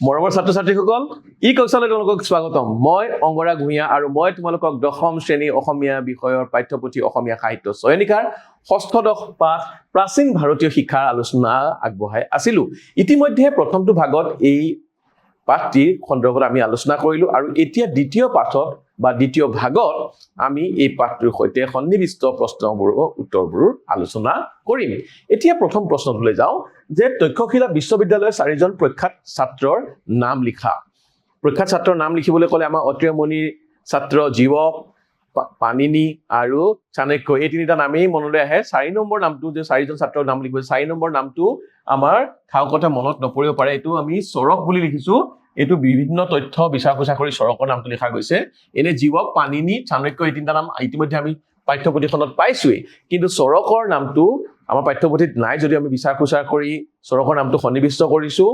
মৰমৰ ছাত্ৰ ছাত্ৰীসকল ই কৌশলে তোমালোকক স্বাগতম। মই অংগৰা ভূঞা আৰু মই তোমালোকক দশম শ্ৰেণী অসমীয়া বিষয়ৰ পাঠ্যপুথি অসমীয়া সাহিত্য চয়নিকাৰ ষষ্ঠদশ পাঠ প্ৰাচীন ভাৰতীয় শিক্ষাৰ আলোচনা আগবঢ়াই আছিলো। ইতিমধ্যে প্ৰথমটো ভাগত এই পাঠটিৰ সন্দৰ্ভত আমি আলোচনা কৰিলো আৰু এতিয়া দ্বিতীয় পাঠত বা দ্বিতীয় ভাগত আমি এই পাঠটোৰ সৈতে সন্নিৱিষ্ট প্ৰশ্নবোৰৰ উত্তৰবোৰ আলোচনা কৰিম। এতিয়া প্ৰথম প্ৰশ্নটোলৈ যাওঁ, যে তক্ষশিলা বিশ্ববিদ্যালয়ৰ চাৰিজন প্ৰখ্যাত ছাত্ৰৰ নাম লিখা। প্ৰখ্যাত ছাত্ৰৰ নাম লিখিবলৈ ক'লে আমাৰ অত্ৰিয়মণিৰ ছাত্ৰ জীৱক, পা- পাণিনি আৰু চাণক্য। এই তিনিটা নামেই মনলৈ আহে। চাৰি নম্বৰ নামটো যে চাৰিজন ছাত্ৰৰ নাম লিখিব, চাৰি নম্বৰ নামটো আমাৰ ঠাউকতে মনত নপৰিব পাৰে। এইটো আমি চৰক বুলি লিখিছো। এইটো বিভিন্ন তথ্য বিচাৰ খোঁচা কৰি চৰকৰ নামটো লিখা গৈছে। এনে জীৱক পাণিনি চাণক্য এই তিনিটা নাম ইতিমধ্যে আমি পাঠ্যপুথিখনত পাইছোৱেই। কিন্তু চৰকৰ নামটো আমাৰ পাঠ্যপুথিত নাই যদিও আমি বিচাৰ খোচাৰ কৰি চৰকৰ নামটো সন্নিৱিষ্ট কৰিছো।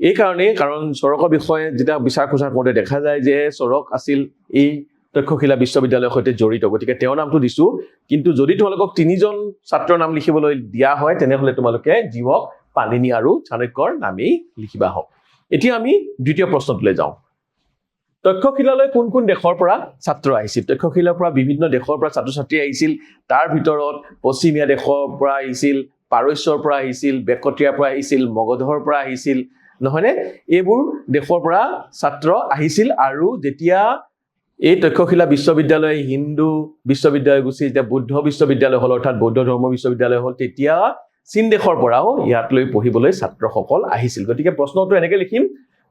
এই কাৰণেই, কাৰণ চৰকৰ বিষয়ে যেতিয়া বিচাৰ খোচাৰ কৰোঁতে দেখা যায় যে চৰক আছিল এই তক্ষশিলা বিশ্ববিদ্যালয়ৰ সৈতে জড়িত। গতিকে তেওঁৰ নামটো দিছো। কিন্তু যদি তোমালোকক তিনিজন ছাত্ৰৰ নাম লিখিবলৈ দিয়া হয়, তেনেহলে তোমালোকে জীৱক পাণিনি আৰু চাণক্যৰ নামেই লিখিবা হওক। এতিয়া আমি দ্বিতীয় প্ৰশ্নটোলৈ যাওঁ। তক্ষশিলালৈ কোন কোন দেশৰ পৰা ছাত্ৰ আহিছিল? তক্ষশিলাৰ পৰা বিভিন্ন দেশৰ পৰা ছাত্ৰ ছাত্ৰী আহিছিল। তাৰ ভিতৰত পশ্চিমীয়া দেশৰ পৰা আহিছিল পাৰস্যৰ পৰা আহিছিল বেকটীয়াৰ পৰা আহিছিল মগধৰ পৰা আহিছিল নহয়নে? এইবোৰ দেশৰ পৰা ছাত্ৰ আহিছিল আৰু যেতিয়া এই তক্ষশিলা বিশ্ববিদ্যালয় হিন্দু বিশ্ববিদ্যালয় গুচি যেতিয়া বুদ্ধ বিশ্ববিদ্যালয় হ'ল অৰ্থাৎ বৌদ্ধ ধৰ্ম বিশ্ববিদ্যালয় হ'ল তেতিয়া চীন দেশৰ পৰাও ইয়াতলৈ পঢ়িবলৈ ছাত্ৰসকল আহিছিল। গতিকে প্ৰশ্নটো এনেকৈ লিখিম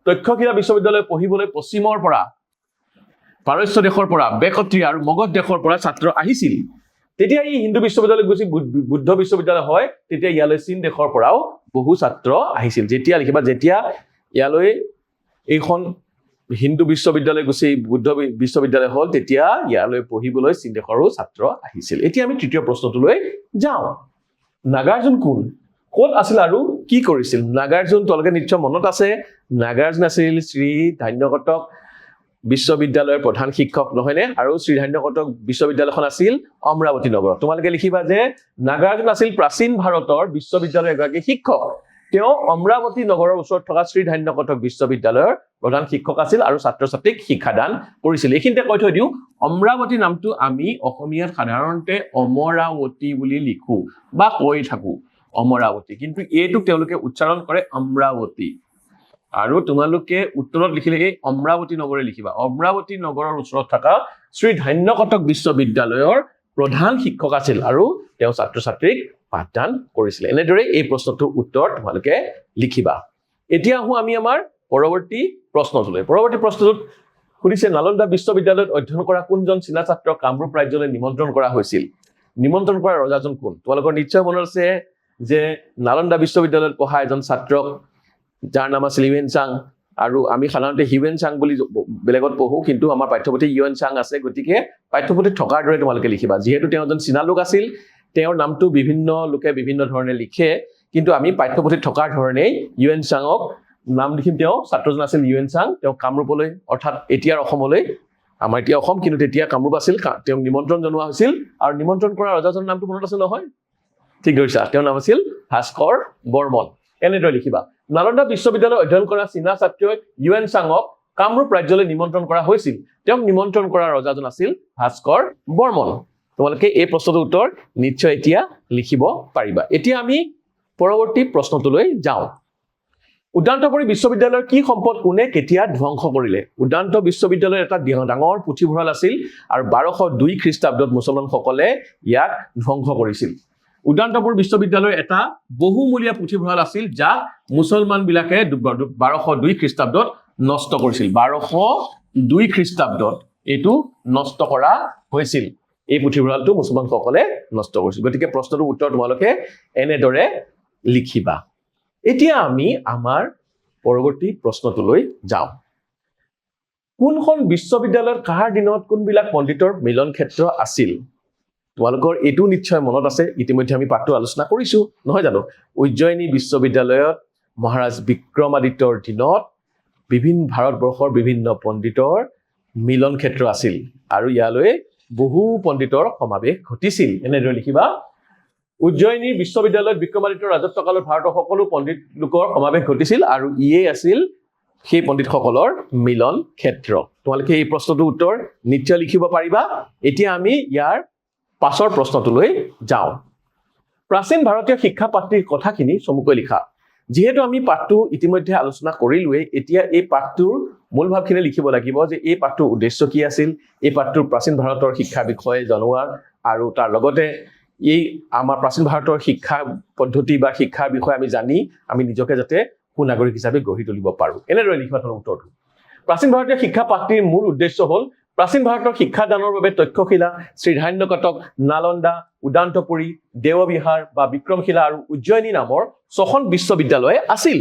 তক্ষশিলা বিশ্ববিদ্যালয় পঢ়িবলৈ পশ্চিমৰ পৰা পাৰস্য দেশৰ পৰা বেকত্ৰী আৰু মগধ দেশৰ পৰা ছাত্ৰ আহিছিল। তেতিয়া ই হিন্দু বিশ্ববিদ্যালয় গুচি বুদ্ধ বিশ্ববিদ্যালয় হয় তেতিয়া ইয়ালৈ চীন দেশৰ পৰাও বহু ছাত্ৰ আহিছিল। যেতিয়া লিখিবা যেতিয়া ইয়ালৈ এইখন হিন্দু বিশ্ববিদ্যালয় গুচি বুদ্ধ বিশ্ববিদ্যালয় হ'ল তেতিয়া ইয়ালৈ পঢ়িবলৈ চীন দেশৰো ছাত্ৰ আহিছিল। এতিয়া আমি তৃতীয় প্ৰশ্নটোলৈ যাওঁ। নাগাৰ্জুন কোন? ক'ত আছিল আৰু কি কৰিছিল? নাগাৰ্জুন তোমালোকে নিশ্চয় মনত আছে। নাগাৰ্জুন আছিল শ্ৰী ধান্যকটক বিশ্ববিদ্যালয়ৰ প্ৰধান শিক্ষক নহয়নে? আৰু শ্ৰী ধান্যকটক বিশ্ববিদ্যালয়খন আছিল অমৰাৱতী নগৰত। তোমালোকে লিখিবা যে নাগাৰ্জুন আছিল প্ৰাচীন ভাৰতৰ বিশ্ববিদ্যালয়ৰ এগৰাকী শিক্ষক। তেওঁ অমৰাৱতী নগৰৰ ওচৰত থকা শ্ৰী ধান্যকটক বিশ্ববিদ্যালয়ৰ প্ৰধান শিক্ষক আছিল আৰু ছাত্ৰ ছাত্ৰীক শিক্ষাদান কৰিছিল। এইখিনিতে কৈ থৈ দিওঁ, অমৰাৱতী নামটো আমি অসমীয়াত সাধাৰণতে অমৰাৱতী বুলি লিখো বা কৈ থাকো, অমৰাৱতী। কিন্তু এইটোক তেওঁলোকে উচ্চাৰণ কৰে অমৰাৱতী। আৰু তোমালোকে উত্তৰত লিখিলে এই অমৰাৱতী নগৰে লিখিবা। অমৰাৱতী নগৰৰ ওচৰত থকা শ্ৰী ধান্যকটক বিশ্ববিদ্যালয়ৰ প্ৰধান শিক্ষক আছিল আৰু তেওঁ ছাত্ৰ ছাত্ৰীক পাঠদান কৰিছিলে। এনেদৰে এই প্ৰশ্নটোৰ উত্তৰ তোমালোকে লিখিবা। এতিয়া আহোঁ আমি আমাৰ পৰৱৰ্তী প্ৰশ্নটোলৈ পৰৱৰ্তী প্ৰশ্নটোত সুধিছে নালন্দা বিশ্ববিদ্যালয়ত অধ্যয়ন কৰা কোনজন চীনা ছাত্ৰক কামৰূপ ৰাজ্যলৈ নিমন্ত্ৰণ কৰা হৈছিল? নিমন্ত্ৰণ কৰা ৰজাজন কোন? তোমালোকৰ নিশ্চয় মনত আছে যে নালন্দা বিশ্ববিদ্যালয়ত পঢ়া এজন ছাত্ৰক, যাৰ নাম আছিল হিউৱেন চাং, আৰু আমি সাধাৰণতে হিউৱেন চাং বুলি বেলেগত পঢ়োঁ, কিন্তু আমাৰ পাঠ্যপুথি ইউএন চাং আছে, গতিকে পাঠ্যপুথিত থকাৰ দৰে তোমালোকে লিখিবা। যিহেতু তেওঁ এজন চীনা লোক আছিল, তেওঁৰ নামটো বিভিন্ন লোকে বিভিন্ন ধৰণে লিখে, কিন্তু আমি পাঠ্যপুথিত থকাৰ ধৰণেই ইউএন চাঙক নাম লিখিম তেওঁ ছাত্ৰজন আছিল ইউএন চাং তেওঁ কামৰূপলৈ অৰ্থাৎ এতিয়াৰ অসমলৈ আমাৰ এতিয়া অসম কিন্তু তেতিয়া কামৰূপ আছিল তেওঁক নিমন্ত্ৰণ জনোৱা হৈছিল আৰু নিমন্ত্ৰণ কৰা ৰজাজনৰ নামটো মনত আছে নহয়? ঠিক ধৰিছা তেওঁৰ নাম আছিল ভাস্কৰ বৰ্মন। এনেদৰে লিখিবা। নালন্দা বিশ্ববিদ্যালয়ত অধ্যয়ন কৰা চীনা ছাত্ৰই ইউএন চাঙক কামৰূপ ৰাজ্যলৈ নিমন্ত্ৰণ কৰা হৈছিল। তেওঁক নিমন্ত্ৰণ কৰা ৰজাজন আছিল ভাস্কৰ বৰ্মন। তোমালোকে এই প্ৰশ্নটোৰ উত্তৰ নিশ্চয় এতিয়া লিখিব পাৰিবা। এতিয়া আমি পৰৱৰ্তী প্ৰশ্নটোলৈ যাওঁ। উদ্যান্তপুৰী বিশ্ববিদ্যালয়ৰ কি সম্পদ কোনে কেতিয়া ধ্বংস কৰিলে? উদ্যান্ত বিশ্ববিদ্যালয়ৰ এটা ডাঙৰ পুথিভঁৰাল আছিল আৰু বাৰশ দুই খ্ৰীষ্টাব্দত মুছলমানসকলে ইয়াক ধ্বংস কৰিছিল। উদ্যান্তপুৰ বিশ্ববিদ্যালয়ৰ এটা বহুমূলীয়া পুথিভঁৰাল আছিল যাক মুছলমান বিলাকে বাৰশ দুই খ্ৰীষ্টাব্দত নষ্ট কৰিছিল। বাৰশ দুই খ্ৰীষ্টাব্দত এইটো নষ্ট কৰা হৈছিল। এই পুথিভঁৰালটো মুছলমানসকলে নষ্ট কৰিছিল। গতিকে প্ৰশ্নটোৰ উত্তৰ তোমালোকে এনেদৰে লিখিবা। এতিয়া আমি আমাৰ পৰৱৰ্তী প্ৰশ্নটোলৈ যাওঁ। কোনখন বিশ্ববিদ্যালয়ত কাৰ দিনত কোনবিলাক পণ্ডিতৰ মিলন ক্ষেত্ৰ আছিল? তোমালোকৰ এইটো নিশ্চয় মনত আছে, ইতিমধ্যে আমি পাঠটো আলোচনা কৰিছো, নহয় জানো? উজ্জয়িনী বিশ্ববিদ্যালয়ত মহাৰাজ বিক্ৰমাদিত্যৰ দিনত বিভিন্ন ভাৰতবৰ্ষৰ বিভিন্ন পণ্ডিতৰ মিলন ক্ষেত্ৰ আছিল। আৰু ইয়ালৈ বহু পণ্ডিতৰ সমাৱেশ ঘটিছিল। এনেদৰে লিখিবা। উজ্জয়িনী বিশ্ববিদ্যালয়ত বিক্ৰমাদিত্যৰ ৰাজত্বকালত ভাৰতৰ সকলো পণ্ডিত লোকৰ সমাৱেশ ঘটিছিল আৰু ইয়েই আছিল সেই পণ্ডিতসকলৰ মিলন ক্ষেত্ৰ। তোমালোকে এই প্ৰশ্নটোৰ উত্তৰ নিশ্চয় লিখিব পাৰিবা। এতিয়া আমি ইয়াৰ পাছৰ প্ৰশ্নটোলৈ যাওঁ। প্ৰাচীন ভাৰতীয় শিক্ষা পাঠটিৰ কথাখিনি চমুকৈ লিখা। যিহেতু আমি পাঠটো ইতিমধ্যে আলোচনা কৰিলোৱেই এতিয়া এই পাঠটোৰ মূল ভাৱখিনি লিখিব লাগিব যে এই পাঠটোৰ উদ্দেশ্য কি আছিল এই পাঠটোৰ প্ৰাচীন ভাৰতৰ শিক্ষাৰ বিষয়ে জনোৱা আৰু তাৰ লগতে এই আমাৰ প্ৰাচীন ভাৰতৰ শিক্ষা পদ্ধতি বা শিক্ষাৰ বিষয়ে আমি জানি আমি নিজকে যাতে সুনাগৰিক হিচাপে গঢ়ি তুলিব পাৰোঁ। এনেদৰে লিখিবা তোমাৰ উত্তৰটো। প্ৰাচীন ভাৰতীয় শিক্ষা পাঠটিৰ মূল উদ্দেশ্য হ'ল প্ৰাচীন ভাৰতৰ শিক্ষাদানৰ বাবে তক্ষশিলা শ্ৰীধান্যকটক নালন্দা, উদান্তপুৰী দেৱবিহাৰ বা বিক্ৰমশিলা আৰু উজ্জয়িনী নামৰ ছখন বিশ্ববিদ্যালয় আছিল।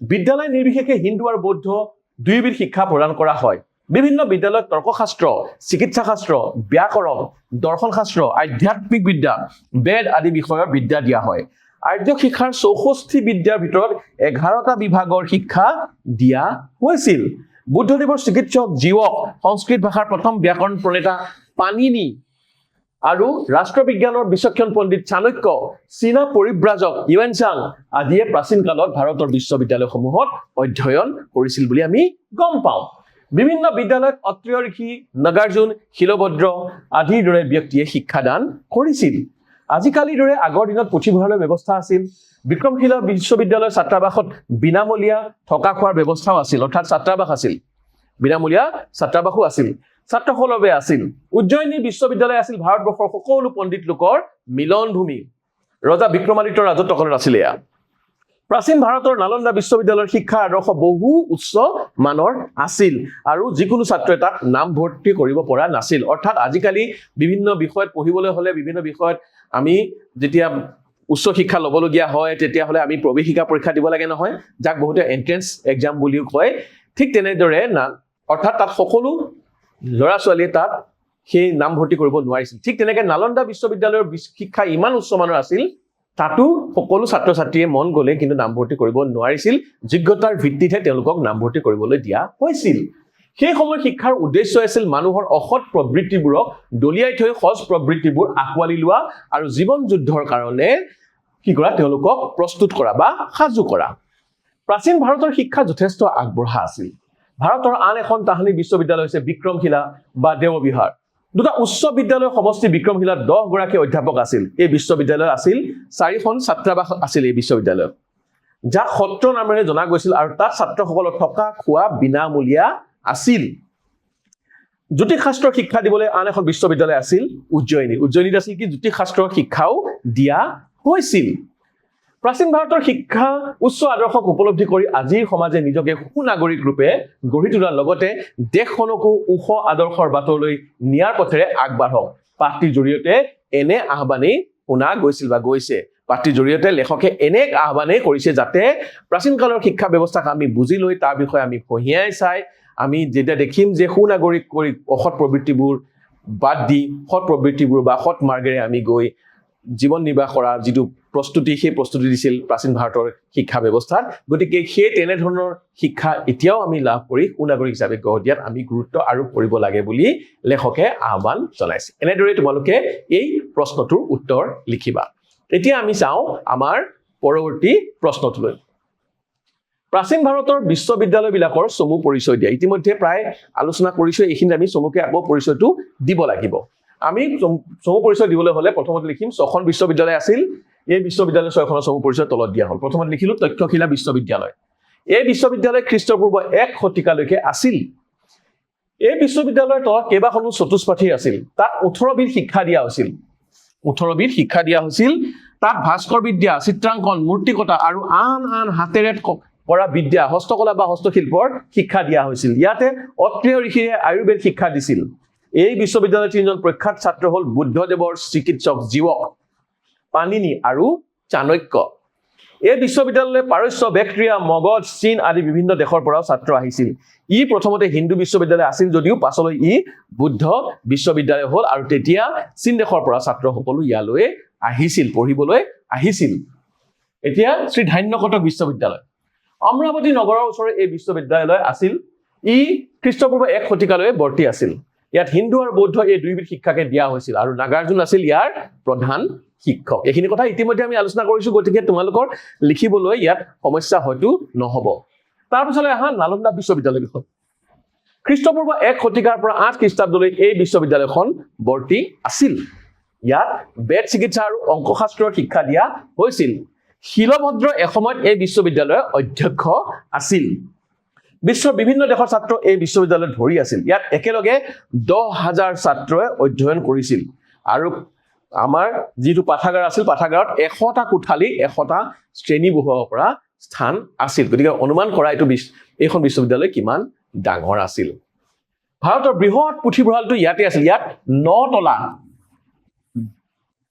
বিদ্যালয় নিৰ্বিশেষে হিন্দু আৰু বৌদ্ধ দুয়োবিধ শিক্ষা প্ৰদান কৰা হয়। বিভিন্ন বিদ্যালয়ত তৰ্কশাস্ত্ৰ চিকিৎসা শাস্ত্ৰ ব্যাকৰণ দৰ্শন শাস্ত্ৰ আধ্যাত্মিক বিদ্যা বেদ আদি বিষয়ৰ বিদ্যা দিয়া হয়। আৰ্য শিক্ষাৰ চৌষষ্ঠি বিদ্যাৰ ভিতৰত এঘাৰটা বিভাগৰ শিক্ষা দিয়া হৈছিল। বুদ্ধদেৱৰ চিকিৎসক জীৱক সংস্কৃত ভাষাৰ প্ৰথম ব্যাকৰণ প্ৰণেতা পাণিনি আৰু ৰাষ্ট্ৰবিজ্ঞানৰ বিচক্ষণ পণ্ডিত চাণক্য চীনা পৰিব্ৰাজক ইউএন চাং আদিয়ে প্ৰাচীন কালত ভাৰতৰ বিশ্ববিদ্যালয়সমূহত অধ্যয়ন কৰিছিল বুলি আমি গম পাওঁ। বিভিন্ন বিদ্যালয়ত অত্ৰিয় ঋষি নগাৰ্জুন, শিলভদ্ৰ আদিৰ দৰে ব্যক্তিয়ে শিক্ষাদান কৰিছিল। আজিকালিৰ দৰে আগৰ দিনত পুথিভঁৰালৰ ব্যৱস্থা আছিল। বিক্ৰমশিলা বিশ্ববিদ্যালয়ৰ ছাত্ৰাবাসত বিনামূলীয়া থকা খোৱাৰ ব্যৱস্থাও আছিল, অৰ্থাৎ ছাত্ৰাবাস আছিল। বিনামূলীয়া ছাত্ৰাবাসো আছিল। ছাত্ৰসকলৰ বাবে আছিল। উজ্জয়িনী বিশ্ববিদ্যালয় আছিল ভাৰতবৰ্ষৰ সকলো পণ্ডিত লোকৰ মিলন ভূমি ৰজা বিক্ৰমাদিত্যৰ ৰাজত্বকালত আছিলে এয়া। প্ৰাচীন ভাৰতৰ নালন্দা বিশ্ববিদ্যালয়ৰ শিক্ষা আদৰ্শ বহু উচ্চ মানৰ আছিল আৰু যিকোনো ছাত্ৰই তাত নামভৰ্তি কৰিব পৰা নাছিল। অৰ্থাৎ আজিকালি বিভিন্ন বিষয়ত পঢ়িবলৈ হ'লে বিভিন্ন বিষয়ত আমি যেতিয়া উচ্চ শিক্ষা ল'বলগীয়া হয় তেতিয়াহ'লে আমি প্ৰৱেশিকা পৰীক্ষা দিব লাগে নহয়। যাক বহুতে এণ্ট্ৰেঞ্চ এক্সাম বুলিও কয়। ঠিক তেনেদৰে না অৰ্থাৎ তাত সকলো ল'ৰা ছোৱালীয়ে তাত সেই নামভৰ্তি কৰিব নোৱাৰিছিল। ঠিক তেনেকৈ নালন্দা বিশ্ববিদ্যালয়ৰ শিক্ষা ইমান উচ্চমানৰ আছিল তাতো সকলো ছাত্ৰ ছাত্ৰীয়ে মন গ'লে কিন্তু নামভৰ্তি কৰিব নোৱাৰিছিল। যোগ্যতাৰ ভিত্তিতহে তেওঁলোকক নামভৰ্তি কৰিবলৈ দিয়া হৈছিল। সেই সময়ৰ শিক্ষাৰ উদ্দেশ্য আছিল মানুহৰ অসৎ প্ৰবৃত্তিবোৰক দলিয়াই থৈ সজ প্ৰবৃত্তিবোৰ আঁকোৱালি লোৱা আৰু জীৱন যুদ্ধৰ কাৰণে কি কৰা তেওঁলোকক প্ৰস্তুত কৰা বা সাজু কৰা। প্ৰাচীন ভাৰতৰ শিক্ষা যথেষ্ট আগবঢ়া আছিল। ভাৰতৰ আন এখন তাহানি বিশ্ববিদ্যালয় হৈছে বিক্ৰমশিলা বা দেৱবিহাৰ দুটা উচ্চ বিদ্যালয়ৰ সমষ্টি বিক্ৰমশিলাত দহগৰাকী অধ্যাপক আছিল। এই বিশ্ববিদ্যালয় আছিল চাৰিখন ছাত্ৰাবাস আছিল এই বিশ্ববিদ্যালয়ত। যাক সত্ৰ নামেৰে জনা গৈছিল আৰু তাত ছাত্ৰসকলৰ থকা খোৱা বিনামূলীয়া আছিল। জ্যোতিষ শাস্ত্ৰৰ শিক্ষা দিবলৈ আন এখন বিশ্ববিদ্যালয় আছিল উজ্জয়িনী। উজ্জয়িনীত আছিল কি? জ্যোতিষ শাস্ত্ৰৰ শিক্ষাও দিয়া হৈছিল। প্ৰাচীন ভাৰতৰ শিক্ষা, উচ্চ আদৰ্শক উপলব্ধি কৰি আজিৰ সমাজে নিজকে সুনাগৰিক ৰূপে গঢ়ি তোলাৰ লগতে দেশখনকো ওখ আদৰ্শৰ বাটলৈ নিয়াৰ পথেৰে আগবাঢ়ক। পাঠটিৰ জৰিয়তে এনে আহ্বানেই শুনা গৈছিল বা গৈছে। পাঠটিৰ জৰিয়তে লেখকে এনে এক আহ্বানেই কৰিছে যাতে প্ৰাচীন কালৰ শিক্ষা ব্যৱস্থাক আমি বুজি লৈ তাৰ বিষয়ে আমি ফঁহিয়াই চাই, আমি যেতিয়া দেখিম যে সুনাগৰিক কৰি অসৎ প্ৰবৃত্তিবোৰ বাদ দি, সৎ প্ৰবৃত্তিবোৰ বা সৎ মাৰ্গেৰে আমি গৈ জীৱন নিৰ্বাহ কৰা যিটো প্ৰস্তুতি, সেই প্ৰস্তুতি দিছিল প্ৰাচীন ভাৰতৰ শিক্ষা ব্যৱস্থাত গতিকে সেই তেনেধৰণৰ শিক্ষা এতিয়াও আমি লাভ কৰি সুনাগৰিক হিচাপে গঢ় দিয়াত আমি গুৰুত্ব আৰোপ কৰিব লাগে বুলি লেখকে আহ্বান জনাইছে। এনেদৰে তোমালোকে এই প্ৰশ্নটোৰ উত্তৰ লিখিবা। এতিয়া আমি চাওঁ আমাৰ পৰৱৰ্তী প্ৰশ্নটোলৈ। প্ৰাচীন ভাৰতৰ বিশ্ববিদ্যালয়বিলাকৰ চমু পৰিচয় দিয়া। ইতিমধ্যে প্ৰায় আলোচনা কৰিছোঁ এইখিনিত আমি চমুকে আকৌ পৰিচয়টো দিব লাগিব। আমি চমু পৰিচয় দিবলৈ হ'লে প্ৰথমতে লিখিম, ছখন বিশ্ববিদ্যালয় আছিল এই বিশ্ববিদ্যালয় ছয়খনৰ চমু পৰিচয় তলত দিয়া হ'ল। প্ৰথমতে লিখিলোঁ তক্ষশিলা বিশ্ববিদ্যালয়। এই বিশ্ববিদ্যালয় খ্ৰীষ্টপূৰ্ব এক শতিকালৈকে আছিল। এই বিশ্ববিদ্যালয়ৰ তলত কেইবাখনো চতুষ্পাঠী আছিল। তাত ওঠৰবিধ শিক্ষা দিয়া হৈছিল। ওঠৰবিধ শিক্ষা দিয়া হৈছিল। তাত ভাস্কৰ বিদ্যা চিত্ৰাংকন মূৰ্তিকতা আৰু আন আন হাতেৰে কৰা বিদ্যা হস্তকলা বা হস্তশিল্পৰ শিক্ষা দিয়া হৈছিল। ইয়াতে অত্ৰিয় ঋষিয়ে আয়ুৰ্বেদ শিক্ষা দিছিল। এই বিশ্ববিদ্যালয়ৰ তিনিজন প্ৰখ্যাত ছাত্ৰ হ'ল বুদ্ধদেৱৰ চিকিৎসক জীৱক। পাণিনি আৰু চাণক্য। এই বিশ্ববিদ্যালয়লৈ পাৰস্য বেক্ট্ৰিয়া মগধ চীন আদি বিভিন্ন দেশৰ পৰাও ছাত্ৰ আহিছিল। ই প্ৰথমতে হিন্দু বিশ্ববিদ্যালয় আছিল যদিও পাছলৈ ই বুদ্ধ বিশ্ববিদ্যালয় হ'ল আৰু তেতিয়া চীন দেশৰ পৰা ছাত্ৰসকলো ইয়ালৈ আহিছিল পঢ়িবলৈ আহিছিল। এতিয়া শ্ৰী ধান্যকটক বিশ্ববিদ্যালয়। অমৰাৱতী নগৰৰ ওচৰৰ এই বিশ্ববিদ্যালয় আছিল। ই খ্ৰীষ্টপূৰ্ব এক শতিকালৈ বৰ্তি আছিল। ইয়াত হিন্দু আৰু বৌদ্ধ এই দুইবিধ শিক্ষাকে দিয়া হৈছিল আৰু নাগাৰ্জুন আছিল ইয়াৰ প্ৰধান শিক্ষক। এইখিনি কথা ইতিমধ্যে আমি আলোচনা কৰিছো গতিকে তোমালোকৰ লিখিবলৈ ইয়াত সমস্যা হয়তো নহ'ব। তাৰপিছলৈ আহা নালন্দা বিশ্ববিদ্যালয় বিষয় খ্ৰীষ্টপূৰ্ব এক শতিকাৰ পৰা আঠ খ্ৰীষ্টাব্দলৈ এই বিশ্ববিদ্যালয়খন বৰ্তি আছিল। ইয়াত বেদ চিকিৎসা আৰু অংকশাস্ত্ৰৰ শিক্ষা দিয়া হৈছিল। শিলভদ্ৰ এসময়ত এই বিশ্ববিদ্যালয়ৰ অধ্যক্ষ আছিল। বিশ্বৰ বিভিন্ন দেশৰ ছাত্ৰ এই বিশ্ববিদ্যালয়ত ভৰি আছিল। ইয়াত একেলগে দহ হাজাৰ ছাত্ৰই অধ্যয়ন কৰিছিল। আৰু আমাৰ যিটো পাঠাগাৰ আছিল পাঠাগাৰত এশটা কোঠালি এশটা শ্ৰেণী বহুৱাব পৰা স্থান আছিল। গতিকে অনুমান কৰা এইটো বিশ- এইখন বিশ্ববিদ্যালয় কিমান ডাঙৰ আছিল। ভাৰতৰ বৃহৎ পুথিভঁৰালটো ইয়াতে আছিল। ইয়াত ন তলা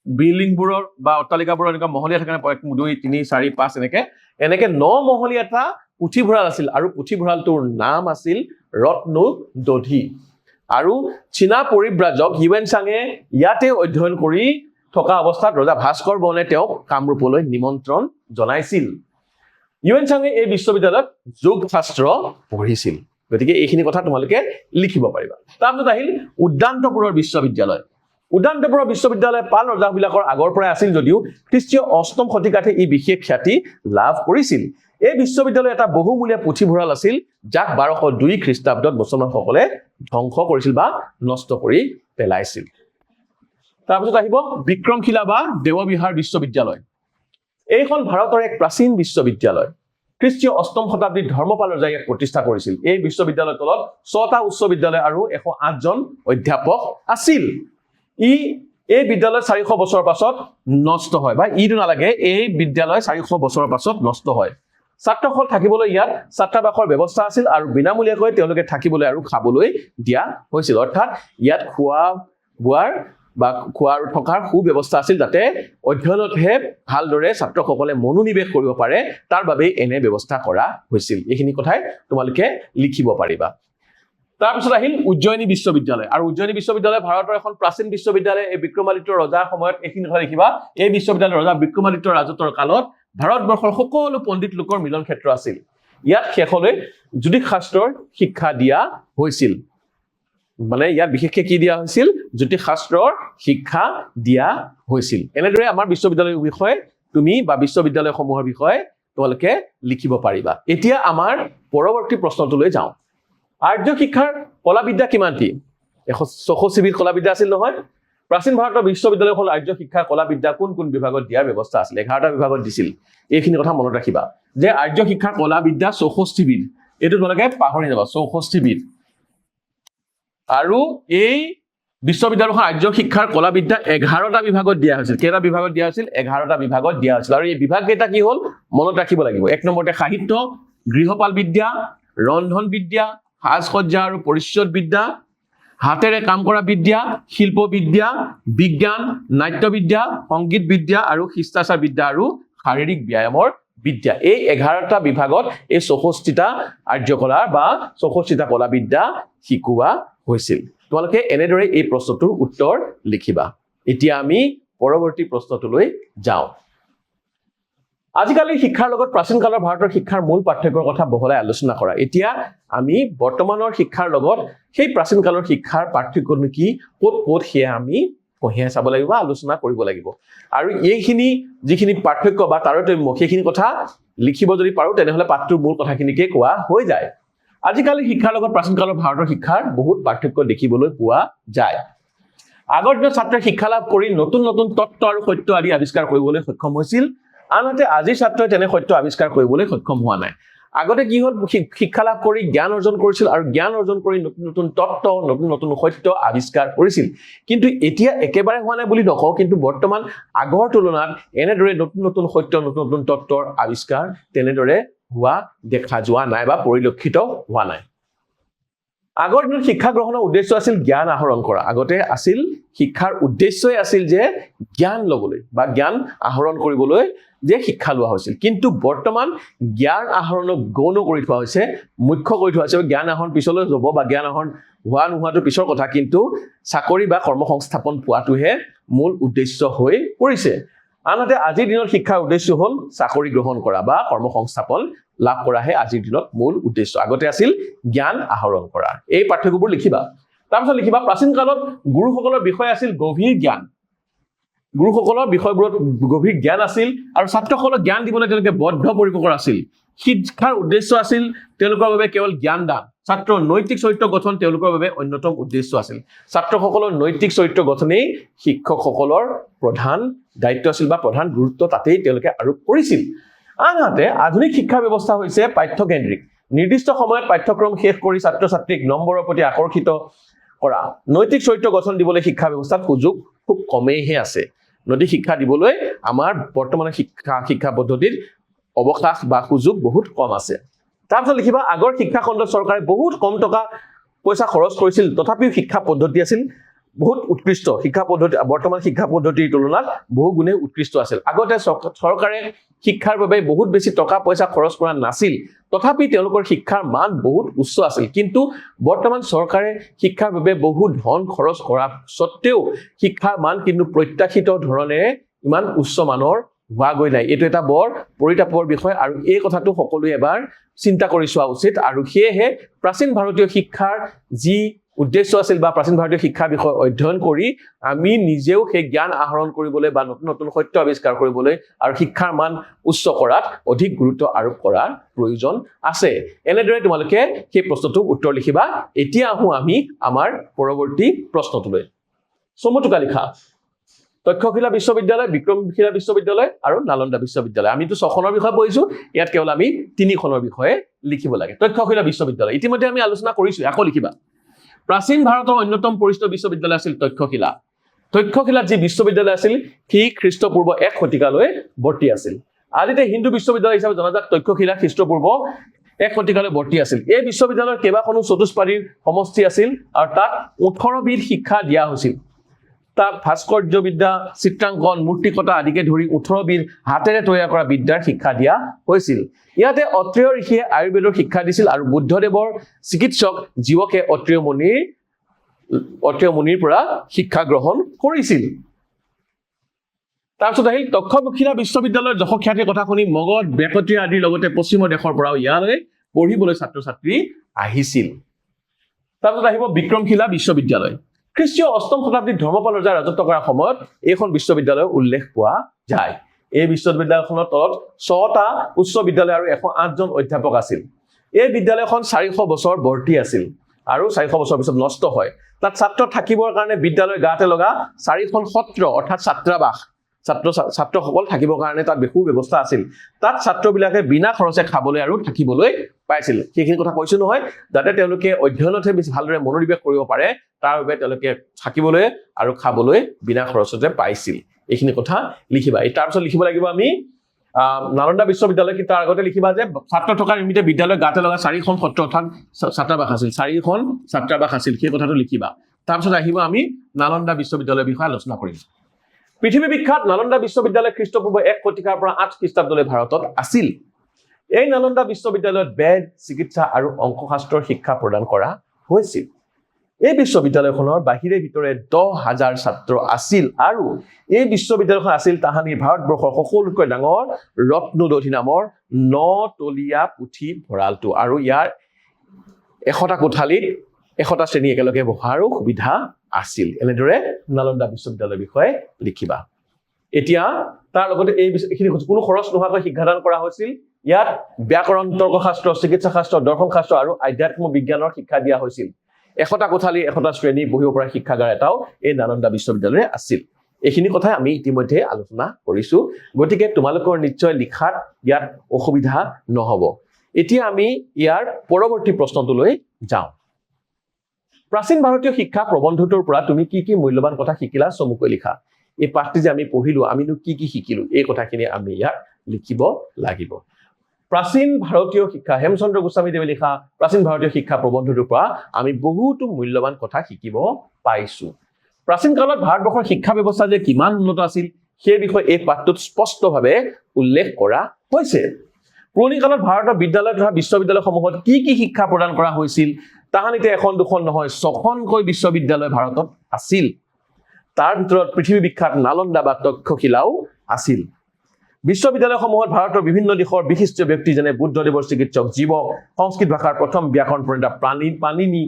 বিল্ডিংবোৰৰ বা অট্টালিকাবোৰৰ এনেকুৱা মহলীয়া থাকে দুই তিনি চাৰি পাঁচ এনেকে এনেকে ন মহলীয়া এটা পুথিভঁৰাল আছিল আৰু পুথিভঁৰালটোৰ নাম আছিল ৰত্নো দধি। আৰু চীনা পৰিব্ৰাজক হিউৱেন চাঙে ইয়াতে অধ্যয়ন কৰি থকা অৱস্থাত ৰজা ভাস্কৰ বৰ্মনে তেওঁক কামৰূপলৈ নিমন্ত্ৰণ জনাইছিল। ইউএন চাঙে এই বিশ্ববিদ্যালয়ত যোগ শাস্ত্ৰ পঢ়িছিল। গতিকে এইখিনি কথা তোমালোকে লিখিব পাৰিবা। তাৰপিছত আহিল উদ্যান্তপুৰৰ বিশ্ববিদ্যালয়। উদ্যান্তপুৰৰ বিশ্ববিদ্যালয় পাল ৰজাবিলাকৰ আগৰ পৰাই আছিল যদিও খ্ৰীষ্টীয় অষ্টম শতিকাতহে ই বিশেষ খ্যাতি লাভ কৰিছিল। এই বিশ্ববিদ্যালয় এটা বহুমূলীয়া পুথিভঁৰাল আছিল যাক বাৰশ দুই খ্ৰীষ্টাব্দত মুছলমানসকলে ধ্বংস কৰিছিল বা নষ্ট কৰি পেলাইছিল। তাৰপিছত আহিব বিক্ৰমশিলা বা দেৱবিহাৰ বিশ্ববিদ্যালয়। এইখন ভাৰতৰ এক প্ৰাচীন বিশ্ববিদ্যালয়। খ্ৰীষ্টীয় অষ্টম শতাব্দীত ধৰ্মপাল ৰজাই ইয়াক প্ৰতিষ্ঠা কৰিছিল। এই বিশ্ববিদ্যালয়ৰ তলত ছটা উচ্চ বিদ্যালয় আৰু এশ আঠজন অধ্যাপক আছিল। ই এই বিদ্যালয় চাৰিশ বছৰৰ পাছত নষ্ট হয় বা ইটো নালাগে এই বিদ্যালয় চাৰিশ বছৰৰ পাছত নষ্ট হয়। ছাত্ৰসকল থাকিবলৈ ইয়াত ছাত্ৰাবাসৰ ব্যৱস্থা আছিল আৰু বিনামূলীয়াকৈ তেওঁলোকে থাকিবলৈ আৰু খাবলৈ দিয়া হৈছিল। অৰ্থাৎ ইয়াত খোৱা বোৱাৰ বা খোৱা আৰু থকাৰ সুব্যৱস্থা আছিল যাতে অধ্যয়নতহে ভালদৰে ছাত্ৰসকলে মনোনিৱেশ কৰিব পাৰে তাৰ বাবেই এনে ব্যৱস্থা কৰা হৈছিল। এইখিনি কথাই তোমালোকে লিখিব পাৰিবা। তাৰপিছত আহিল উজ্জয়িনী বিশ্ববিদ্যালয়। আৰু উজ্জয়িনী বিশ্ববিদ্যালয় ভাৰতৰ এখন প্ৰাচীন বিশ্ববিদ্যালয়। এই বিক্ৰমাদিত্য ৰজাৰ সময়ত এইখিনি কথা লিখিবা। এই বিশ্ববিদ্যালয় ৰজা বিক্ৰমাদিত্য ৰাজত্বৰ কালত ভাৰতবৰ্ষৰ সকলো পণ্ডিত লোকৰ মিলন ক্ষেত্ৰ আছিল। ইয়াত শেষলৈ জ্যোতিষ শাস্ত্ৰৰ শিক্ষা দিয়া হৈছিল। মানে ইয়াত বিশেষকে কি দিয়া হৈছিল? জ্যোতিষ শাস্ত্ৰৰ শিক্ষা দিয়া হৈছিল। এনেদৰে আমাৰ বিশ্ববিদ্যালয়ৰ বিষয়ে তুমি বা বিশ্ববিদ্যালয়সমূহৰ বিষয়ে তোমালোকে লিখিব পাৰিবা। এতিয়া আমাৰ পৰৱৰ্তী প্ৰশ্নটোলৈ যাওঁ। আৰ্য শিক্ষাৰ কলাবিদ্যা কিমানটি? এশ ছশ চিভিল কলাবিদ্যা আছিল নহয়? প্ৰাচীন ভাৰতৰ বিশ্ববিদ্যালয়খন আৰ্য শিক্ষাৰ কলাবিদ্যা কোন কোন বিভাগত দিয়াৰ ব্যৱস্থা আছিল? এঘাৰটা বিভাগত দিছিল। এইখিনি কথা মনত ৰাখিবা। যে আৰ্য শিক্ষাৰ কলাবিদ্যা চৌষষ্ঠিবিধ এইটো তোমালোকে পাহৰি যাবা চৌষষ্ঠিবিধ। আৰু এই বিশ্ববিদ্যালয়খন আৰ্য শিক্ষাৰ কলাবিদ্যা এঘাৰটা বিভাগত দিয়া হৈছিল। কেইটা বিভাগত দিয়া হৈছিল? এঘাৰটা বিভাগত দিয়া হৈছিল। আৰু এই বিভাগ কেইটা কি হ'ল? মনত ৰাখিব লাগিব। এক নম্বৰতে সাহিত্য গৃহপাল বিদ্যা ৰন্ধন বিদ্যা সাজ সজ্জা আৰু পৰিচ্ছদ বিদ্যা হাতেৰে কাম কৰা বিদ্যা শিল্প বিদ্যা বিজ্ঞান নাট্য বিদ্যা সংগীত বিদ্যা আৰু শিষ্টাচাৰ বিদ্যা আৰু শাৰীৰিক ব্যায়ামৰ বিদ্যা। এই এঘাৰটা বিভাগত এই চৌষষ্ঠিটা আৰ্যকলা বা চৌষষ্ঠিটা কলাবিদ্যা শিকোৱা হৈছিল। তোমালোকে এনেদৰে এই প্ৰশ্নটোৰ উত্তৰ লিখিবা। এতিয়া আমি পৰৱৰ্তী প্ৰশ্নটোলৈ যাওঁ। আজিকালিৰ শিক্ষাৰ লগত প্ৰাচীন কালৰ ভাৰতৰ শিক্ষাৰ মূল পাৰ্থক্যৰ কথা বহলাই আলোচনা কৰা। এতিয়া আমি বৰ্তমানৰ শিক্ষাৰ লগত সেই প্ৰাচীন কালৰ শিক্ষাৰ পাৰ্থক্যনো কি ক'ত ক'ত সেয়া আমি কঢ়িয়াই চাব লাগিব আলোচনা কৰিব লাগিব। আৰু এইখিনি যিখিনি পাৰ্থক্য বা তাৰতম্য সেইখিনি কথা লিখিব যদি পাৰোঁ তেনেহ'লে পাঠটোৰ মূল কথাখিনিকে কোৱা হৈ যায়। আজিকালি শিক্ষাৰ লগত প্ৰাচীন কালৰ ভাৰতৰ শিক্ষাৰ বহুত পাৰ্থক্য দেখিবলৈ পোৱা যায়। আগৰ দিনত ছাত্ৰই শিক্ষা লাভ কৰি নতুন নতুন তত্ত্ব আৰু সত্য আদি আৱিষ্কাৰ কৰিবলৈ সক্ষম হৈছিল। আনহাতে আজিৰ ছাত্ৰই তেনে সত্য আৱিষ্কাৰ কৰিবলৈ সক্ষম হোৱা নাই। আগতে কি হ'ল? শিক্ষা লাভ কৰি জ্ঞান অৰ্জন কৰিছিল আৰু জ্ঞান অৰ্জন কৰি নতুন নতুন তত্ত্ব, নতুন নতুন সত্য আৱিষ্কাৰ কৰিছিল। কিন্তু এতিয়া একেবাৰে হোৱা নাই বুলি নকওঁ, কিন্তু বৰ্তমান আগৰ তুলনাত এনেদৰে নতুন নতুন সত্য, নতুন নতুন তত্ত্বৰ আৱিষ্কাৰ তেনেদৰে হোৱা দেখা যোৱা নাই বা পৰিলক্ষিত হোৱা নাই। আগৰ দিনত শিক্ষা গ্ৰহণৰ উদ্দেশ্য আছিল জ্ঞান আহৰণ কৰা। আগতে আছিল, শিক্ষাৰ উদ্দেশ্যই আছিল যে জ্ঞান ল'বলৈ বা জ্ঞান আহৰণ কৰিবলৈ যে শিক্ষা লোৱা হৈছিল। কিন্তু বৰ্তমান জ্ঞান আহৰণক গৌণ কৰি থোৱা হৈছে মুখ্য কৰি থোৱা হৈছে। জ্ঞান আহৰণ পিছলৈ যাব বা জ্ঞান আহৰণ হোৱা নোহোৱাটো পিছৰ কথা কিন্তু চাকৰি বা কৰ্মসংস্থাপন পোৱাটোহে মূল উদ্দেশ্য হৈ পৰিছে। আনহাতে আজিৰ দিনত শিক্ষাৰ উদ্দেশ্য হ'ল চাকৰি গ্ৰহণ কৰা বা কৰ্মসংস্থাপন লাভ কৰাহে আজিৰ দিনত মূল উদ্দেশ্য। আগতে আছিল জ্ঞান আহৰণ কৰা। এই পাৰ্থক্যবোৰ লিখিবা। তাৰপিছত লিখিবা প্ৰাচীন কালত গুৰুসকলৰ বিষয় আছিল গভীৰ জ্ঞান। গুৰুসকলৰ বিষয়বোৰত গভীৰ জ্ঞান আছিল আৰু ছাত্ৰসকলক জ্ঞান দিবলৈ তেওঁলোকে বদ্ধ পৰিপকৰ আছিল। শিক্ষাৰ উদ্দেশ্য আছিল তেওঁলোকৰ বাবে কেৱল জ্ঞান দান। ছাত্ৰৰ নৈতিক চৰিত্ৰ গঠন তেওঁলোকৰ বাবে অন্যতম উদ্দেশ্য আছিল। ছাত্ৰসকলৰ নৈতিক চৰিত্ৰ গঠনেই শিক্ষকসকলৰ প্ৰধান দায়িত্ব আছিল বা প্ৰধান গুৰুত্ব তাতেই তেওঁলোকে আৰোপ কৰিছিল। আনহাতে আধুনিক শিক্ষা ব্যৱস্থা হৈছে পাঠ্যকেন্দ্ৰিক। নিৰ্দিষ্ট সময়ত পাঠ্যক্ৰম শেষ কৰি ছাত্ৰ ছাত্ৰীক নম্বৰৰ প্ৰতি আকৰ্ষিত কৰা। নৈতিক চৰিত্ৰ গঠন দিবলৈ শিক্ষা ব্যৱস্থাত সুযোগ খুব কমেইহে আছে। নদী শিক্ষা দিবলৈ আমাৰ বৰ্তমানৰ শিক্ষা শিক্ষা পদ্ধতিৰ অৱকাশ বা সুযোগ বহুত কম আছে। তাৰপিছত লিখিবা, আগৰ শিক্ষা খণ্ডত চৰকাৰে বহুত কম টকা পইচা খৰচ কৰিছিল, তথাপিও শিক্ষা পদ্ধতি আছিল বহুত উৎকৃষ্ট। শিক্ষা পদ্ধতি, বৰ্তমান শিক্ষা পদ্ধতিৰ তুলনাত বহু গুণে উৎকৃষ্ট আছিল। আগতে চৰক- চৰকাৰে শিক্ষাৰ বাবে বহুত বেছি টকা পইচা খৰচ কৰা নাছিল। তথাপি তেওঁলোকৰ শিক্ষাৰ মান বহুত উচ্চ আছিল। কিন্তু বৰ্তমান চৰকাৰে শিক্ষাৰ বাবে বহু ধন খৰচ কৰা স্বত্তেও শিক্ষাৰ মান কিন্তু প্ৰত্যাশিত ধৰণেৰে ইমান উচ্চ মানৰ হোৱাগৈ নাই। এইটো এটা বৰ পৰিতাপৰ বিষয় আৰু এই কথাটো সকলোৱে এবাৰ চিন্তা কৰি চোৱা উচিত। আৰু সেয়েহে প্ৰাচীন ভাৰতীয় শিক্ষাৰ যি উদ্দেশ্য আছিল বা প্ৰাচীন ভাৰতীয় শিক্ষাৰ বিষয়ে অধ্যয়ন কৰি আমি নিজেও সেই জ্ঞান আহৰণ কৰিবলৈ বা নতুন নতুন সত্য আৱিষ্কাৰ কৰিবলৈ আৰু শিক্ষাৰ মান উচ্চ কৰাত অধিক গুৰুত্ব আৰোপ কৰাৰ প্ৰয়োজন আছে। এনেদৰে তোমালোকে সেই প্ৰশ্নটোৰ উত্তৰ লিখিবা। এতিয়া আহোঁ আমি আমাৰ পৰৱৰ্তী প্ৰশ্নটোলৈ। চমুটোকা লিখা। তক্ষশিলা বিশ্ববিদ্যালয়, বিক্ৰমশিলা বিশ্ববিদ্যালয় আৰু নালন্দা বিশ্ববিদ্যালয়। আমিতো ছখনৰ বিষয়ে পঢ়িছো, ইয়াত কেৱল আমি তিনিখনৰ বিষয়ে লিখিব লাগে। তক্ষশিলা বিশ্ববিদ্যালয়। ইতিমধ্যে আমি আলোচনা কৰিছো আকৌ লিখিবা। প্ৰাচীন ভাৰতৰ অন্যতম পৰিচিত বিশ্ববিদ্যালয় আছিল তক্ষশিলা। তক্ষশিলাত যি বিশ্ববিদ্যালয় আছিল, সি খ্ৰীষ্টপূৰ্ব এক শতিকালৈ বৰ্তি আছিল। আদিতে হিন্দু বিশ্ববিদ্যালয় হিচাপে জনাজাত তক্ষশিলা, খ্ৰীষ্টপূৰ্ব এক শতিকালৈ বৰ্তি আছিল। এই বিশ্ববিদ্যালয়ৰ কেইবাখনো চতুষ্পাদীৰ সমষ্টি আছিল আৰু তাত ওঠৰবিধ শিক্ষা দিয়া হৈছিল। তাত ভাস্কৰ্যবিদ্যা চিত্ৰাংকন মূৰ্তিকতা আদিকে ধৰি ওঠৰবিধ হাতেৰে তৈয়াৰ কৰা বিদ্যাৰ শিক্ষা দিয়া হৈছিল। ইয়াতে অত্ৰেয় ঋষিয়ে আয়ুৰ্বেদৰ শিক্ষা দিছিল আৰু বুদ্ধদেৱৰ চিকিৎসক জীৱকে অত্ৰেয় মুনিৰ অত্ৰেয় মুনিৰ পৰা শিক্ষা গ্ৰহণ কৰিছিল। তাৰপিছত আহিল তক্ষশিলা বিশ্ববিদ্যালয়ৰ যশখ্যাতিৰ কথা শুনি মগধ বেকটীয়া আদিৰ লগতে পশ্চিমৰ দেশৰ পৰাও ইয়ালৈ পঢ়িবলৈ ছাত্ৰ ছাত্ৰী আহিছিল। তাৰপিছত আহিব বিক্ৰমশিলা বিশ্ববিদ্যালয়। খ্ৰীষ্টীয় অষ্টম শতাব্দীত ধৰ্মপাল ৰজা ৰাজত্ব কৰাৰ সময়ত এইখন বিশ্ববিদ্যালয়ৰ উল্লেখ পোৱা যায়। এই বিশ্ববিদ্যালয়খনৰ তলত ছটা উচ্চ বিদ্যালয় আৰু এশ আঠজন অধ্যাপক আছিল। এই বিদ্যালয়খন চাৰিশ বছৰ বৰ্তি আছিল আৰু চাৰিশ বছৰ পিছত নষ্ট হয়। তাত ছাত্ৰ থাকিবৰ কাৰণে বিদ্যালয়ৰ গাতে লগা চাৰিখন সত্ৰ, অৰ্থাৎ ছাত্ৰাবাস ছাত্ৰ ছাত্ৰসকল থাকিবৰ কাৰণে তাত বহু ব্যৱস্থা আছিল। তাত ছাত্ৰবিলাকে বিনা খৰচে খাবলৈ আৰু থাকিবলৈ পাইছিল। সেইখিনি কথা কৈছো নহয়, যাতে তেওঁলোকে অধ্যয়নতহে বেছি ভালদৰে মনোনিৱেশ কৰিব পাৰে, তাৰ বাবে তেওঁলোকে থাকিবলৈ আৰু খাবলৈ বিনা খৰচতে পাইছিল। এইখিনি কথা লিখিবা। তাৰপিছত লিখিব লাগিব আমি নালন্দা বিশ্ববিদ্যালয় কিন্তু তাৰ আগতে লিখিবা যে, ছাত্ৰ থকাৰ নিমিত্তে বিদ্যালয়ৰ গাতে লগা চাৰিখন সত্ৰ অৰ্থাৎ ছাত্ৰাবাস আছিল। চাৰিখন ছাত্ৰাবাস আছিল। সেই কথাটো লিখিবা। তাৰপিছত আহিব আমি নালন্দা বিশ্ববিদ্যালয়ৰ বিষয়ে আলোচনা কৰিম। পৃথিৱী বিখ্যাত নালন্দা বিশ্ববিদ্যালয় খ্ৰীষ্টপূৰ্ব এক শতিকাৰ পৰা আঠ খ্ৰীষ্টাব্দলৈ ভাৰতত আছিল। এই নালন্দা বিশ্ববিদ্যালয়ত বেদ, চিকিৎসা আৰু অংকশাস্ত্ৰৰ শিক্ষা প্ৰদান কৰা হৈছিল। এই বিশ্ববিদ্যালয়খনৰ বাহিৰে ভিতৰে দহ হাজাৰ ছাত্ৰ আছিল আৰু এই বিশ্ববিদ্যালয়খন আছিল তাহানি ভাৰতবৰ্ষৰ সকলোতকৈ ডাঙৰ ৰত্নদধি নামৰ ন তলীয়া পুথি ভঁৰালটো। আৰু ইয়াৰ এশটা কোঠালিত এশটা শ্ৰেণী একেলগে বহাৰো সুবিধা আছিল। এনেদৰে নালন্দা বিশ্ববিদ্যালয়ৰ বিষয়ে লিখিবা। এতিয়া তাৰ লগতে এইখিনি কোনো খৰচ নোহোৱাকৈ শিক্ষাদান কৰা হৈছিল। ইয়াত ব্যাকৰণ তৰ্কশাস্ত্ৰ চিকিৎসা শাস্ত্ৰ দৰ্শন শাস্ত্ৰ আৰু আধ্যাত্ম বিজ্ঞানৰ শিক্ষা দিয়া হৈছিল। এশটা কোঠালি এশটা শ্ৰেণী বহিব পৰা শিক্ষাগাৰ এটাও এই নালন্দা বিশ্ববিদ্যালয়ে আছিল। এইখিনি কথাই আমি ইতিমধ্যে আলোচনা কৰিছো। গতিকে তোমালোকৰ নিশ্চয় লিখাত ইয়াত অসুবিধা নহব। এতিয়া আমি ইয়াৰ পৰৱৰ্তী প্ৰশ্নটোলৈ যাওঁ। প্ৰাচীন ভাৰতীয় শিক্ষা প্ৰবন্ধটোৰ পৰা তুমি কি কি মূল্যৱান কথা শিকিলা চমুকৈ লিখা। এই পাঠটি যে আমি পঢ়িলো আমিনো কি কি শিকিলো এই কথাখিনি আমি ইয়াত লিখিব লাগিব। প্ৰাচীন ভাৰতীয় শিক্ষা হেমচন্দ্ৰ গোস্বামীদেৱে লিখা প্ৰাচীন ভাৰতীয় শিক্ষা প্ৰবন্ধটোৰ পৰা আমি বহুতো মূল্যৱান কথা শিকিব পাইছো। প্ৰাচীন কালত ভাৰতবৰ্ষৰ শিক্ষা ব্যৱস্থা যে কিমান উন্নত আছিল সেই বিষয়ে এই পাঠটোত স্পষ্টভাৱে উল্লেখ কৰা হৈছে। পুৰণি কালত ভাৰতৰ বিদ্যালয় তথা বিশ্ববিদ্যালয়সমূহত কি কি শিক্ষা প্ৰদান কৰা হৈছিল তাহানিতে এখন দুখন নহয় ছখনকৈ বিশ্ববিদ্যালয় ভাৰতত আছিল। তাৰ ভিতৰত পৃথিৱী বিখ্যাত নালন্দা বা তক্ষশিলাও আছিল। বিশ্ববিদ্যালয়সমূহত ভাৰতৰ বিভিন্ন দেশৰ বিশিষ্ট ব্যক্তি যেনে বুদ্ধদেৱৰ চিকিৎসক জীৱ সংস্কৃত ভাষাৰ প্ৰথম ব্যাকৰণ প্ৰণেতা প্ৰাণী পাণিনি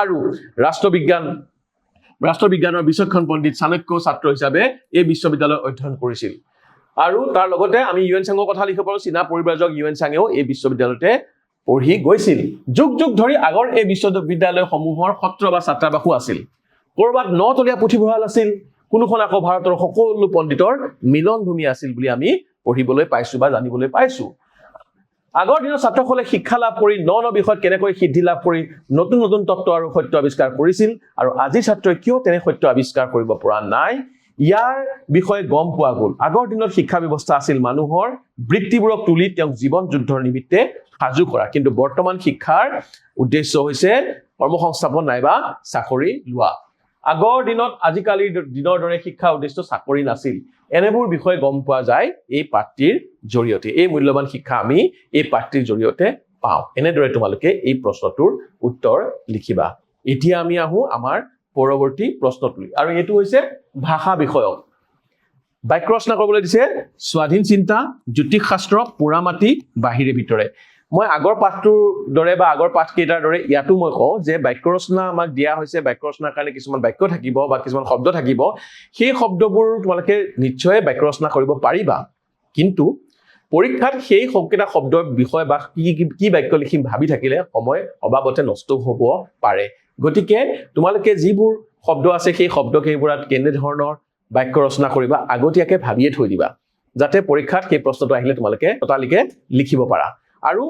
আৰু ৰাষ্ট্ৰবিজ্ঞান ৰাষ্ট্ৰবিজ্ঞানৰ বিচক্ষণ পণ্ডিত চাণক্য ছাত্ৰ হিচাপে এই বিশ্ববিদ্যালয়ত অধ্যয়ন কৰিছিল। আৰু তাৰ লগতে আমি ইউ এন চাঙৰ কথা লিখিব পাৰোঁ চীনা পৰিব্ৰাজক ইউ এন চাঙেও এই বিশ্ববিদ্যালয়তে পঢ়ি গৈছিল। যুগ যুগ ধৰি আগৰ এই বিশ্ববিদ্যালয়সমূহৰ সত্ৰ বা ছাত্ৰাবাসো আছিল। ক'ৰবাত নতলীয়া পুথিভঁৰাল আছিল কোনোখন আকৌ ভাৰতৰ সকলো পণ্ডিতৰ মিলন ভূমি আছিল বুলি আমি পঢ়িবলৈ পাইছো বা জানিবলৈ পাইছো। আগৰ দিনৰ ছাত্ৰসকলে শিক্ষা লাভ কৰি ন ন বিষয়ত কেনেকৈ সিদ্ধি লাভ কৰি নতুন নতুন তত্ত্ব আৰু সত্য আৱিষ্কাৰ কৰিছিল আৰু আজিৰ ছাত্ৰই কিয় তেনে সত্য আৱিষ্কাৰ কৰিব পৰা নাই ইয়াৰ বিষয়ে গম পোৱা গ'ল। আগৰ দিনত শিক্ষা ব্যৱস্থা আছিল মানুহৰ বৃত্তিবোৰক তুলি তেওঁক জীৱন যুদ্ধৰ নিমিত্তে সাজু কৰা। কিন্তু বৰ্তমান শিক্ষাৰ উদ্দেশ্য হৈছে কৰ্মসংস্থাপন নাইবা চাকৰি লোৱা। আগৰ দিনত আজিকালিৰ দিনৰ দৰে শিক্ষা উদ্দেশ্য চাকৰি নাছিল। এনেবোৰ বিষয়ে গম পোৱা যায় এই পাঠটিৰ জৰিয়তে। এই মূল্যৱান শিক্ষা আমি এই পাঠটিৰ জৰিয়তে পাওঁ। এনেদৰে তোমালোকে এই প্ৰশ্নটোৰ উত্তৰ লিখিবা। এতিয়া আমি আহো আমাৰ পৰৱৰ্তী প্ৰশ্নটোলৈ। আৰু এইটো হৈছে ভাষা বিষয়ক। বাক্য ৰচনা কৰিবলৈ দিছে স্বাধীন চিন্তা জ্যোতিষ শাস্ত্ৰ পোৰামাটি বাহিৰে ভিতৰে। মই আগৰ পাঠটোৰ দৰে বা আগৰ পাঠকেইটাৰ দৰে ইয়াতো মই কওঁ যে বাক্য ৰচনা আমাক দিয়া হৈছে বাক্য ৰচনাৰ কাৰণে কিছুমান বাক্য থাকিব বা কিছুমান শব্দ থাকিব। সেই শব্দবোৰ তোমালোকে নিশ্চয় বাক্য ৰচনা কৰিব পাৰিবা। কিন্তু পৰীক্ষাত সেই কেইটা শব্দৰ বিষয়ে বা কি- কি বাক্য লিখিম ভাবি থাকিলে সময় অবাবতে নষ্ট হ'ব পাৰে। গতিকে তোমালোকে যিবোৰ শব্দ আছে সেই শব্দকেইবোৰত কেনেধৰণৰ বাক্য ৰচনা কৰিবা আগতীয়াকৈ ভাবিয়ে থৈ দিবা। যাতে পৰীক্ষাত সেই প্ৰশ্নটো আহিলে তোমালোকে ততালিকে লিখিব পাৰা। আৰু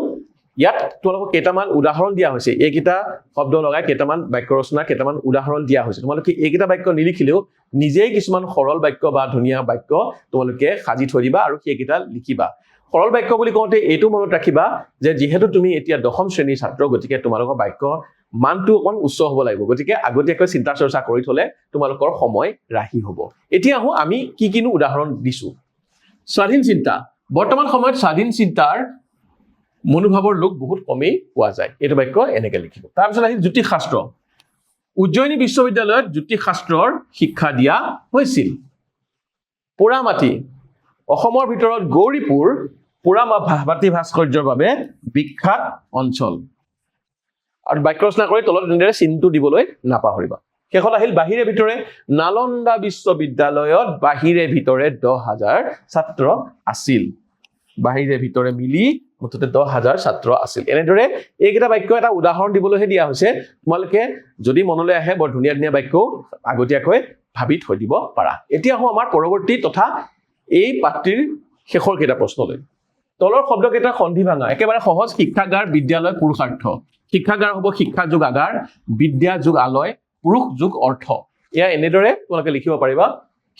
ইয়াত তোমালোকক কেইটামান উদাহৰণ দিয়া হৈছে। এইকেইটা শব্দ লগাই কেইটামান বাক্য ৰচনাৰ কেইটামান উদাহৰণ দিয়া হৈছে। তোমালোকে এইকেইটা বাক্য নিলিখিলেও নিজেই কিছুমান সৰল বাক্য বা ধুনীয়া বাক্য তোমালোকে সাজি থৈ দিবা আৰু সেইকেইটা লিখিবা। সৰল বাক্য বুলি কওঁতে এইটো মনত ৰাখিবা যে যিহেতু তুমি এতিয়া দশম শ্ৰেণীৰ ছাত্ৰ গতিকে তোমালোকৰ বাক্য মানটো অকণ উচ্চ হ'ব লাগিব। গতিকে আগতীয়াকৈ চিন্তা চৰ্চা কৰি থলে তোমালোকৰ সময় ৰাহি হ'ব। এতিয়া আহোঁ আমি কি কিনো উদাহৰণ দিছো। স্বাধীন চিন্তা। বৰ্তমান সময়ত স্বাধীন চিন্তাৰ মনোভাৱৰ লোক বহুত কমেই পোৱা যায়। এইটো বাক্য এনেকে লিখিব। তাৰপিছত আহিল জ্যোতিষ শাস্ত্ৰ উজ্জয়িনী বিশ্ববিদ্যালয়ত জ্যোতিষ শাস্ত্ৰৰ শিক্ষা দিয়া হৈছিল। পোৰামাটি অসমৰ ভিতৰত গৌৰীপুৰ পোৰামাটি ভাস্কৰ্যৰ বাবে বিখ্যাত অঞ্চল। আৰু বাক্য ৰচনা কৰি তলত তেনেদৰে চিনটো দিবলৈ নাপাহৰিবা। শেষত আহিল বাহিৰে ভিতৰে নালন্দা বিশ্ববিদ্যালয়ত বাহিৰে ভিতৰে দহ হাজাৰ ছাত্ৰ আছিল। বাহিৰে ভিতৰে মিলি মুঠতে দহ হাজাৰ ছাত্ৰ আছিল। এনেদৰে এইকেইটা বাক্য এটা উদাহৰণ দিবলৈহে দিয়া হৈছে। তোমালোকে যদি মনলৈ আহে বৰ ধুনীয়া ধুনীয়া বাক্যও আগতীয়াকৈ ভাবি থৈ দিব পাৰা। এতিয়া আহোঁ আমাৰ পৰৱৰ্তী তথা এই পাঠটিৰ শেষৰ কেইটা প্ৰশ্নলৈ। তলৰ শব্দকেইটা সন্ধি ভাঙা একেবাৰে সহজ শিক্ষাগাৰ বিদ্যালয় পুৰুষাৰ্থ। শিক্ষাগাৰ হ'ব শিক্ষা যোগ আগাৰ বিদ্যা যোগ আলয় পুৰুষ যোগ অৰ্থ। এয়া এনেদৰে তোমালোকে লিখিব পাৰিবা।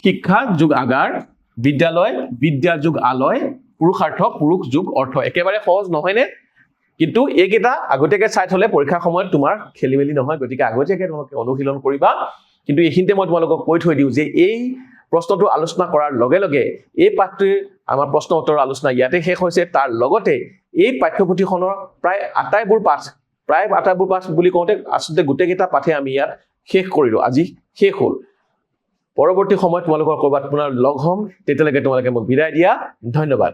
শিক্ষা যোগ আগাৰ বিদ্যালয় বিদ্যা যোগ আলয় পুৰুষাৰ্থ, পুৰুষ যোগ অৰ্থ। একেবাৰে সহজ, নহয়নে? কিন্তু এইকেইটা আগতীয়াকৈ চাই থলে পৰীক্ষাৰ সময়ত তোমাৰ খেলি মেলি নহয়, গতিকে আগতীয়াকৈ তোমালোকে অনুশীলন কৰিবা। কিন্তু এইখিনিতে মই তোমালোকক কৈ থৈ দিওঁ যে এই প্ৰশ্নটো আলোচনা কৰাৰ লগে লগে এই পাঠটিৰ আমাৰ প্ৰশ্ন উত্তৰৰ আলোচনা ইয়াতে শেষ হৈছে। তাৰ লগতে এই পাঠ্যপুথিখনৰ প্ৰায় আটাইবোৰ পাঠ, প্ৰায় আটাইবোৰ পাঠ বুলি কওঁতে আচলতে গোটেইকেইটা পাঠে আমি ইয়াত শেষ কৰিলোঁ। আজি শেষ হ'ল। পৰৱৰ্তী সময়ত তোমালোকৰ ক'ৰবাত পুনৰ লগ হ'ম। তেতিয়ালৈকে তোমালোকে মোক বিদায় দিয়া। ধন্যবাদ।